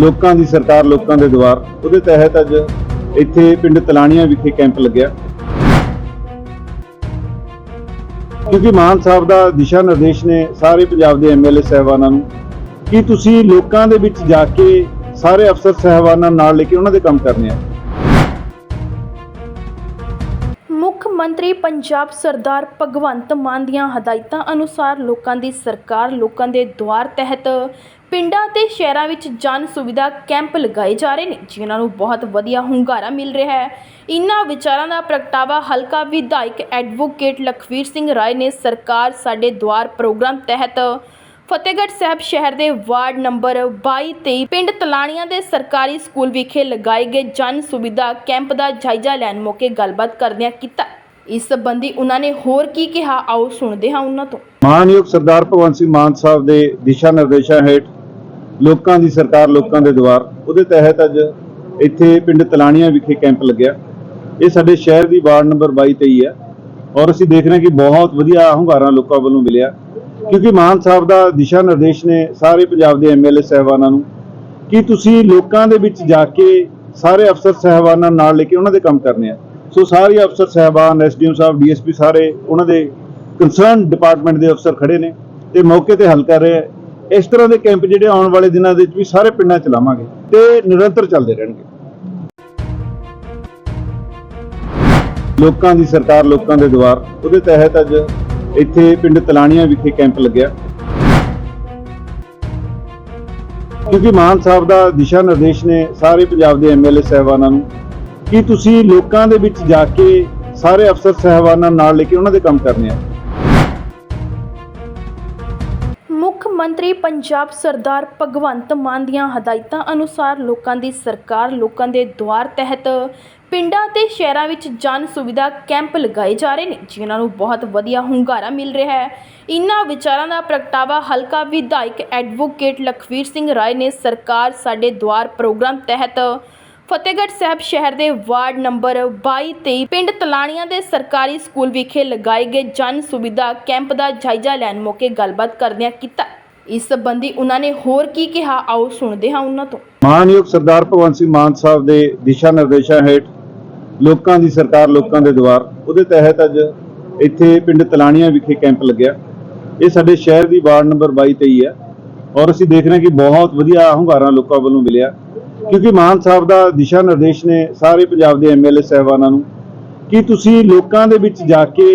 ਲੋਕਾਂ ਦੀ ਸਰਕਾਰ, ਲੋਕਾਂ ਦੇ ਦੁਆਰ ਉਹਦੇ ਤਹਿਤ ਅੱਜ ਇੱਥੇ ਪਿੰਡ ਤਲਾਣੀਆਂ ਵਿਖੇ ਕੈਂਪ ਲੱਗਿਆ। ਕਿਉਂਕਿ ਮਾਨ ਸਾਹਿਬ ਦਾ ਦਿਸ਼ਾ ਨਿਰਦੇਸ਼ ਨੇ ਸਾਰੇ ਪੰਜਾਬ ਦੇ ਐਮਐਲਏ ਸਹਿਬਾਨਾਂ ਨੂੰ ਕਿ ਤੁਸੀਂ ਲੋਕਾਂ ਦੇ ਵਿੱਚ ਜਾ ਕੇ ਸਾਰੇ ਅਫਸਰ ਸਹਿਬਾਨਾਂ ਨਾਲ ਲੈ ਕੇ ਉਹਨਾਂ ਦੇ ਕੰਮ ਕਰਨੇ ਆ। ਮੁੱਖ ਮੰਤਰੀ ਪੰਜਾਬ ਸਰਦਾਰ ਭਗਵੰਤ ਮਾਨ ਦੀਆਂ ਹਦਾਇਤਾਂ ਅਨੁਸਾਰ ਲੋਕਾਂ ਦੀ ਸਰਕਾਰ, ਲੋਕਾਂ ਦੇ ਦੁਆਰ ਤਹਿਤ ਪਿੰਡਾਂ ਅਤੇ ਸ਼ਹਿਰਾਂ ਵਿੱਚ ਜਨ ਸੁਵਿਧਾ ਕੈਂਪ ਲਗਾਏ ਜਾ ਰਹੇ ਨੇ, ਜਿਨ੍ਹਾਂ ਨੂੰ ਬਹੁਤ ਵਧੀਆ ਹੁੰਗਾਰਾ ਮਿਲ ਰਿਹਾ ਹੈ। ਇਨ੍ਹਾਂ ਵਿਚਾਰਾਂ ਦਾ ਪ੍ਰਗਟਾਵਾ ਹਲਕਾ ਵਿਧਾਇਕ ਐਡਵੋਕੇਟ ਲਖਵੀਰ ਸਿੰਘ ਰਾਏ ਨੇ ਸਰਕਾਰ ਸਾਡੇ ਦੁਆਰ ਪ੍ਰੋਗਰਾਮ ਤਹਿਤ ਫਤਿਹਗੜ੍ਹ ਸਾਹਿਬ ਸ਼ਹਿਰ ਦੇ ਵਾਰਡ ਨੰਬਰ 22 23 ਪਿੰਡ ਤਲਾਣੀਆਂ ਦੇ ਸਰਕਾਰੀ ਸਕੂਲ ਵਿਖੇ ਲਗਾਏ ਗਏ ਜਨ ਸੁਵਿਧਾ ਕੈਂਪ ਦਾ ਜਾਇਜ਼ਾ ਲੈਣ ਮੌਕੇ ਗੱਲਬਾਤ ਕਰਦਿਆਂ ਕੀਤਾ। ਇਸ ਸੰਬੰਧੀ ਉਹਨਾਂ ਨੇ ਹੋਰ ਕੀ ਕਿਹਾ, ਆਓ ਸੁਣਦੇ ਹਾਂ ਉਹਨਾਂ ਤੋਂ। ਮਾਨਯੋਗ ਸਰਦਾਰ ਭਗਵੰਤ ਸਿੰਘ ਮਾਨ ਸਾਹਿਬ ਦੇ ਦਿਸ਼ਾ ਨਿਰਦੇਸ਼ਾਂ ਹੇਠ ਲੋਕਾਂ ਦੀ ਸਰਕਾਰ ਲੋਕਾਂ ਦੇ ਦੁਆਰ ਉਹਦੇ ਤਹਿਤ ਅੱਜ ਇੱਥੇ ਪਿੰਡ ਤਲਾਣੀਆਂ ਵਿਖੇ ਕੈਂਪ ਲੱਗਿਆ। ਇਹ ਸਾਡੇ ਸ਼ਹਿਰ ਦੀ ਵਾਰਡ ਨੰਬਰ 22 23 ਹੈ ਔਰ ਅਸੀਂ ਦੇਖ ਰਹੇ ਹਾਂ ਕਿ ਬਹੁਤ ਵਧੀਆ ਹੁੰਗਾਰਾ ਲੋਕਾਂ ਵੱਲੋਂ ਮਿਲਿਆ। ਕਿਉਂਕਿ ਮਾਨ ਸਾਹਿਬ ਦਾ ਦਿਸ਼ਾ ਨਿਰਦੇਸ਼ ਨੇ ਸਾਰੇ ਪੰਜਾਬ ਦੇ ਐਮਐਲਏ ਸਹਿਬਾਨਾਂ ਨੂੰ ਕਿ ਤੁਸੀਂ ਲੋਕਾਂ ਦੇ ਵਿੱਚ ਜਾ ਕੇ ਸਾਰੇ ਅਫਸਰ ਸਹਿਬਾਨਾਂ ਨਾਲ ਲੈ ਕੇ ਉਹਨਾਂ ਦੇ ਕੰਮ ਕਰਨੇ ਆ। ਸੋ ਸਾਰੇ ਅਫਸਰ ਸਹਿਬਾਨ ਐਸਡੀਐਮ ਸਾਹਿਬ ਡੀਐਸਪੀ ਸਾਰੇ ਉਹਨਾਂ ਦੇ ਕੰਸਰਨ ਡਿਪਾਰਟਮੈਂਟ ਦੇ ਅਫਸਰ ਖੜੇ ਨੇ ਤੇ ਮੌਕੇ ਤੇ ਹੱਲ ਕਰ ਰਹੇ ਇਸ ਤਰ੍ਹਾਂ ਦੇ ਕੈਂਪ ਜਿਹੜੇ ਆਉਣ ਵਾਲੇ ਦਿਨਾਂ ਦੇ ਵਿੱਚ ਵੀ ਸਾਰੇ ਪਿੰਡਾਂ ਚ ਲਾਵਾਂਗੇ ਤੇ ਨਿਰੰਤਰ ਚੱਲਦੇ ਰਹਿਣਗੇ। ਲੋਕਾਂ ਦੀ ਸਰਕਾਰ, ਲੋਕਾਂ ਦੇ ਦੁਆਰ ਉਹਦੇ ਤਹਿਤ ਅੱਜ ਇੱਥੇ ਪਿੰਡ ਤਲਾਣੀਆਂ ਵਿਖੇ ਕੈਂਪ ਲੱਗਿਆ। ਕਿਉਂਕਿ ਮਾਨ ਸਾਹਿਬ ਦਾ ਦਿਸ਼ਾ ਨਿਰਦੇਸ਼ ਨੇ ਸਾਰੇ ਪੰਜਾਬ ਦੇ ਐਮਐਲਏ ਸਹਿਬਾਨਾਂ ਨੂੰ ਕਿ ਤੁਸੀਂ ਲੋਕਾਂ ਦੇ ਵਿੱਚ ਜਾ ਕੇ ਸਾਰੇ ਅਫਸਰ ਸਹਿਬਾਨਾਂ ਨਾਲ ਲੈ ਕੇ ਉਹਨਾਂ ਦੇ ਕੰਮ ਕਰਨੇ ਆ। ਮੰਤਰੀ ਪੰਜਾਬ ਸਰਦਾਰ ਭਗਵੰਤ ਮਾਨ ਦੀਆਂ ਹਦਾਇਤਾਂ ਅਨੁਸਾਰ ਲੋਕਾਂ ਦੀ ਸਰਕਾਰ ਲੋਕਾਂ ਦੇ ਦੁਆਰ ਤਹਿਤ ਪਿੰਡਾਂ ਤੇ ਸ਼ਹਿਰਾਂ ਵਿੱਚ ਜਨ ਸੁਵਿਧਾ ਕੈਂਪ ਲਗਾਏ ਜਾ ਰਹੇ ਨੇ, ਜਿਨ੍ਹਾਂ ਨੂੰ ਬਹੁਤ ਵਧੀਆ ਹੁੰਗਾਰਾ ਮਿਲ ਰਿਹਾ ਹੈ। ਇਨ੍ਹਾਂ ਵਿਚਾਰਾਂ ਦਾ ਪ੍ਰਗਟਾਵਾ ਹਲਕਾ ਵਿਧਾਇਕ ਐਡਵੋਕੇਟ ਲਖਵੀਰ ਸਿੰਘ ਰਾਏ ਨੇ ਸਰਕਾਰ ਸਾਡੇ ਦੁਆਰ ਪ੍ਰੋਗਰਾਮ ਤਹਿਤ ਫਤਿਹਗੜ੍ਹ ਸਾਹਿਬ ਸ਼ਹਿਰ ਦੇ ਵਾਰਡ ਨੰਬਰ 22 23 ਪਿੰਡ ਤਲਾਣੀਆਂ ਦੇ ਸਰਕਾਰੀ ਸਕੂਲ ਵਿਖੇ ਲਗਾਏ ਗਏ ਜਨ ਸੁਵਿਧਾ ਕੈਂਪ ਦਾ ਜਾਇਜ਼ਾ ਲੈਣ ਮੌਕੇ ਗੱਲਬਾਤ ਕਰਦਿਆਂ ਕੀਤਾ। ਇਸ ਸੰਬੰਧੀ ਉਹਨਾਂ ਨੇ ਹੋਰ ਕੀ ਕਿਹਾ? ਆਓ ਸੁਣਦੇ ਹਾਂ ਉਹਨਾਂ ਤੋਂ। ਮਾਨਯੋਗ ਸਰਦਾਰ ਭਗਵੰਤ ਸਿੰਘ ਮਾਨ ਸਾਹਿਬ ਦੇ ਦਿਸ਼ਾ ਨਿਰਦੇਸ਼ਾਂ ਹੇਠ ਲੋਕਾਂ ਦੀ ਸਰਕਾਰ ਲੋਕਾਂ ਦੇ ਦੁਆਰ ਉਹਦੇ ਤਹਿਤ ਅੱਜ ਇੱਥੇ ਪਿੰਡ ਤਲਾਣੀਆਂ ਵਿਖੇ ਕੈਂਪ ਲੱਗਿਆ। ਇਹ ਸਾਡੇ ਸ਼ਹਿਰ ਦੀ ਵਾਰਡ ਨੰਬਰ 22 23 ਹੈ ਔਰ ਅਸੀਂ ਦੇਖ ਰਹੇ ਹਾਂ ਕਿ ਬਹੁਤ ਵਧੀਆ ਹੁੰਗਾਰਾ ਲੋਕਾਂ ਵੱਲੋਂ ਮਿਲਿਆ। ਕਿਉਂਕਿ ਮਾਨ ਸਾਹਿਬ ਦਾ ਦਿਸ਼ਾ ਨਿਰਦੇਸ਼ ਨੇ ਸਾਰੇ ਪੰਜਾਬ ਦੇ ਐਮਐਲਏ ਸਹਿਬਾਨਾਂ ਨੂੰ ਕਿ ਤੁਸੀਂ ਲੋਕਾਂ ਦੇ ਵਿੱਚ ਜਾ ਕੇ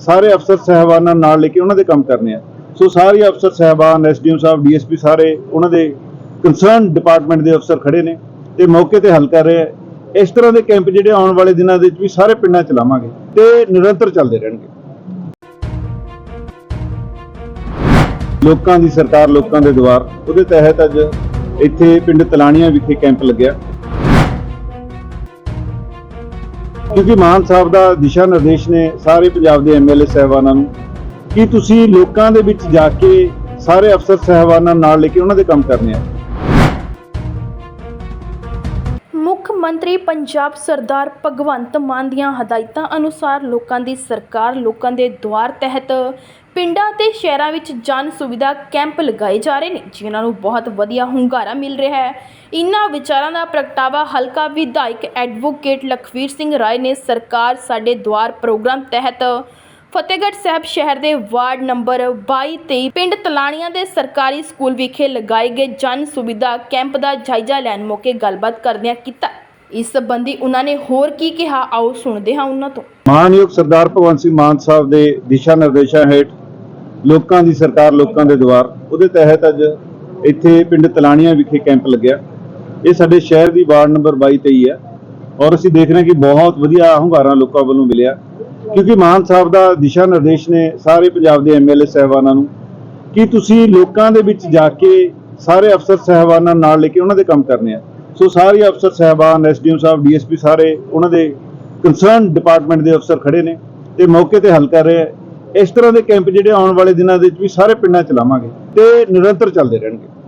ਸਾਰੇ ਅਫਸਰ ਸਹਿਬਾਨਾਂ ਨਾਲ ਲੈ ਕੇ ਉਹਨਾਂ ਦੇ ਕੰਮ ਕਰਨੇ ਆ। ਸੋ ਸਾਰੇ ਅਫਸਰ ਸਹਿਬਾਨ ਐਸਡੀਐਮ ਸਾਹਿਬ ਡੀਐਸਪੀ ਸਾਰੇ, ਉਹਨਾਂ ਦੇ ਕੰਸਰਨ ਡਿਪਾਰਟਮੈਂਟ ਦੇ ਅਫਸਰ ਖੜੇ ਨੇ ਤੇ ਮੌਕੇ ਤੇ ਹੱਲ ਕਰ ਰਹੇ ਆ। ਇਸ ਤਰ੍ਹਾਂ ਦੇ ਕੈਂਪ ਜਿਹੜੇ ਆਉਣ ਵਾਲੇ ਦਿਨਾਂ ਦੇ ਵਿੱਚ ਵੀ ਸਾਰੇ ਪਿੰਡਾਂ ਚ ਲਾਵਾਂਗੇ ਤੇ ਨਿਰੰਤਰ ਚੱਲਦੇ ਰਹਿਣਗੇ। ਲੋਕਾਂ ਦੀ ਸਰਕਾਰ, ਲੋਕਾਂ ਦੇ ਦੁਆਰ ਉਹਦੇ ਤਹਿਤ ਅੱਜ ਇੱਥੇ ਪਿੰਡ ਤਲਾਣੀਆਂ ਵਿਖੇ ਕੈਂਪ ਲੱਗਿਆ। ਕਿਉਂਕਿ ਮਾਨ ਸਾਹਿਬ ਦਾ ਦਿਸ਼ਾ ਨਿਰਦੇਸ਼ ਨੇ ਸਾਰੇ ਪੰਜਾਬ ਦੇ ਐਮਐਲਏ ਸਹਿਬਾਨਾਂ ਨੂੰ ਕਿ ਤੁਸੀਂ ਲੋਕਾਂ ਦੇ ਵਿੱਚ ਜਾ ਕੇ ਸਾਰੇ ਅਫਸਰ ਸਹਿਬਾਨਾਂ ਨਾਲ ਲੈ ਕੇ ਉਹਨਾਂ ਦੇ ਕੰਮ ਕਰਨੇ ਆ? ਮੁੱਖ ਮੰਤਰੀ ਪੰਜਾਬ ਸਰਦਾਰ ਭਗਵੰਤ ਮਾਨ ਦੀਆਂ ਹਦਾਇਤਾਂ ਅਨੁਸਾਰ ਲੋਕਾਂ ਦੀ ਸਰਕਾਰ ਲੋਕਾਂ ਦੇ ਦੁਆਰ ਤਹਿਤ ਪਿੰਡਾਂ ਤੇ ਸ਼ਹਿਰਾਂ ਵਿੱਚ ਜਨ ਸੁਵਿਧਾ ਕੈਂਪ ਲਗਾਏ ਜਾ ਰਹੇ ਨੇ, ਜਿਨ੍ਹਾਂ ਨੂੰ ਬਹੁਤ ਵਧੀਆ ਹੁੰਗਾਰਾ ਮਿਲ ਰਿਹਾ ਹੈ। ਇਨ੍ਹਾਂ ਵਿਚਾਰਾਂ ਦਾ ਪ੍ਰਗਟਾਵਾ ਹਲਕਾ ਵਿਧਾਇਕ ਐਡਵੋਕੇਟ ਲਖਵੀਰ ਸਿੰਘ ਰਾਏ ਨੇ ਸਰਕਾਰ ਸਾਡੇ ਦੁਆਰ ਪ੍ਰੋਗਰਾਮ ਤਹਿਤ ਫਤਿਹਗੜ੍ਹ ਸਾਹਿਬ ਸ਼ਹਿਰ ਦੇ ਵਾਰਡ ਨੰਬਰ 22 23 ਪਿੰਡ ਤਲਾਣੀਆਂ ਦੇ ਸਰਕਾਰੀ ਸਕੂਲ ਵਿਖੇ ਲਗਾਏ ਗਏ ਜਨ ਸੁਵਿਧਾ ਕੈਂਪ ਦਾ ਜਾਇਜ਼ਾ ਲੈਣ ਮੌਕੇ ਗੱਲਬਾਤ ਕਰਦਿਆਂ ਕੀਤਾ। ਇਸ ਸੰਬੰਧੀ ਉਹਨਾਂ ਨੇ ਹੋਰ ਕੀ ਕਿਹਾ? ਆਓ ਸੁਣਦੇ ਹਾਂ ਉਹਨਾਂ ਤੋਂ। ਮਾਨਯੋਗ ਸਰਦਾਰ ਭਗਵੰਤ ਸਿੰਘ ਮਾਨ ਸਾਹਿਬ ਦੇ ਦਿਸ਼ਾ ਨਿਰਦੇਸ਼ਾਂ ਹੇਠ ਲੋਕਾਂ ਦੀ ਸਰਕਾਰ ਲੋਕਾਂ ਦੇ ਦੁਆਰ ਉਹਦੇ ਤਹਿਤ ਅੱਜ ਇੱਥੇ ਪਿੰਡ ਤਲਾਣੀਆਂ ਵਿਖੇ ਕੈਂਪ ਲੱਗਿਆ। ਇਹ ਸਾਡੇ ਸ਼ਹਿਰ ਦੀ ਵਾਰਡ ਨੰਬਰ 22 23 ਹੈ ਔਰ ਅਸੀਂ ਦੇਖ ਰਹੇ ਕਿ ਬਹੁਤ ਵਧੀਆ ਹੁੰਗਾਰਾ ਲੋਕਾਂ ਵੱਲੋਂ ਮਿਲਿਆ। ਕਿਉਂਕਿ ਮਾਨ ਸਾਹਿਬ ਦਾ ਦਿਸ਼ਾ ਨਿਰਦੇਸ਼ ਨੇ ਸਾਰੇ ਪੰਜਾਬ ਦੇ ਐਮਐਲਏ ਸਹਿਬਾਨਾਂ ਨੂੰ ਕਿ ਤੁਸੀਂ ਲੋਕਾਂ ਦੇ ਵਿੱਚ ਜਾ ਕੇ ਸਾਰੇ ਅਫਸਰ ਸਹਿਬਾਨਾਂ ਨਾਲ ਲੈ ਕੇ ਉਹਨਾਂ ਦੇ ਕੰਮ ਕਰਨੇ ਆ। ਸੋ ਸਾਰੇ ਅਫਸਰ ਸਹਿਬਾਨ ਐਸਡੀਐਮ ਸਾਹਿਬ ਡੀਐਸਪੀ ਸਾਰੇ ਉਹਨਾਂ ਦੇ ਕੰਸਰਨ ਡਿਪਾਰਟਮੈਂਟ ਦੇ ਅਫਸਰ ਖੜੇ ਨੇ ਤੇ ਮੌਕੇ ਤੇ ਹੱਲ ਕਰ ਰਹੇ ਇਸ ਤਰ੍ਹਾਂ ਦੇ ਕੈਂਪ ਜਿਹੜੇ ਆਉਣ ਵਾਲੇ ਦਿਨਾਂ ਦੇ ਵਿੱਚ ਵੀ ਸਾਰੇ ਪਿੰਡਾਂ ਚ ਲਾਵਾਂਗੇ ਤੇ ਨਿਰੰਤਰ ਚੱਲਦੇ ਰਹਿਣਗੇ।